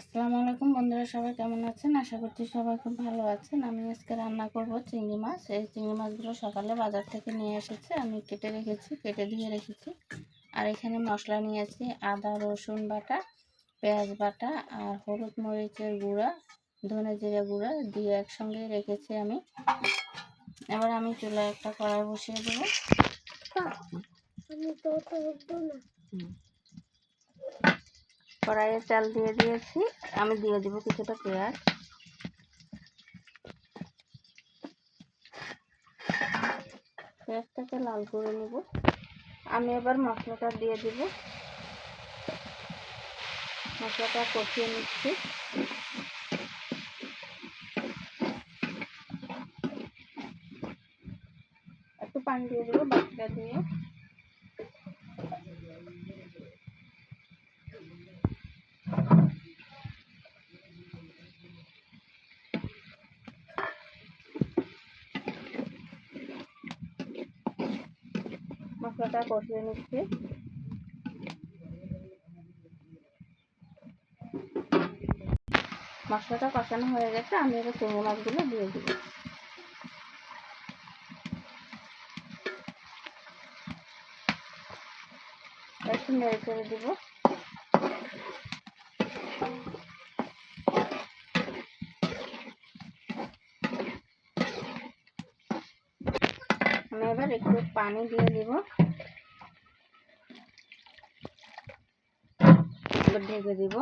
আসসালামু আলাইকুম বন্ধুরা সবাই কেমন আছেন? আশা করছি সবাই খুব ভালো আছেন। আমি আজকে রান্না করব চিংড়ি মাছ। এই চিংড়ি মাছগুলো সকালে বাজার থেকে নিয়ে এসেছে। আমি কেটে রেখেছি কেটে ধুয়ে রেখেছি। আর এখানে মশলা নিয়েছি আদা রসুন বাটা পেঁয়াজ বাটা আর হলুদ মরিচের গুঁড়া ধনে জিরে গুঁড়া দিয়ে একসঙ্গে রেখেছি আমি। এবার আমি চুলায় একটা কড়াই বসিয়ে দেবো। কড়াইয়ে তেল দিয়ে দিয়েছি। আমি দিয়ে দিব কিছুটা পেঁয়াজ। পেঁয়াজটাকে লাল করে নেব। আমি এবার মশলাটা দিয়ে দিব। মশলাটা কষিয়ে নিচ্ছি। একটু পানি দিয়ে দেবো বাকিটা দিয়ে। মশলাটা কষিয়ে নিচ্ছি। মশলাটা কষানো হয়ে গেছে, আমি এবার চিংড়ি মাছগুলো দিয়ে দিব। একটু নেড়ে চেড়ে দিব। আমি এবার একটু পানি দিয়ে দিব। ঢেকে দিব।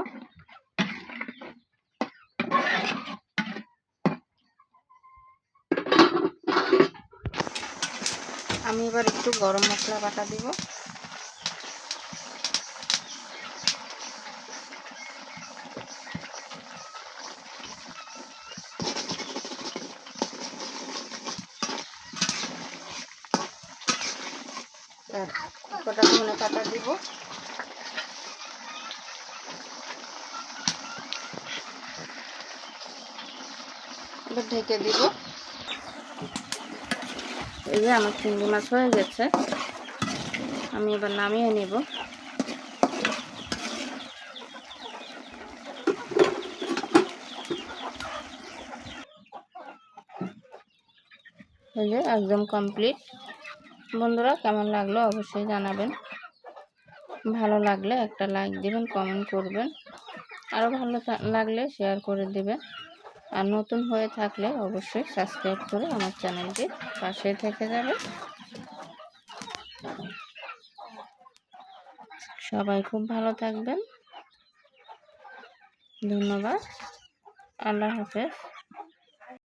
আমি এবার একটু গরম মশলা বাটা দিব। কটা ধনে পাতা দিব? ঢেকে দিব। এই যে আমার চিংড়ি মাছ হয়ে গেছে। আমি এবার নামিয়ে নেব। এই যে একদম কমপ্লিট বন্ধুরা, কেমন লাগল অবশ্যই জানাবেন। ভালো লাগলে একটা লাইক দিবেন কমেন্ট করবেন। আরও ভালো লাগলে শেয়ার করে দিবেন। আর নতুন হয়ে থাকলে অবশ্যই সাবস্ক্রাইব করে আমার চ্যানেলটি পাশে থেকে যাবে। সবাই খুব ভালো থাকবেন। ধন্যবাদ। আল্লাহ হাফেজ।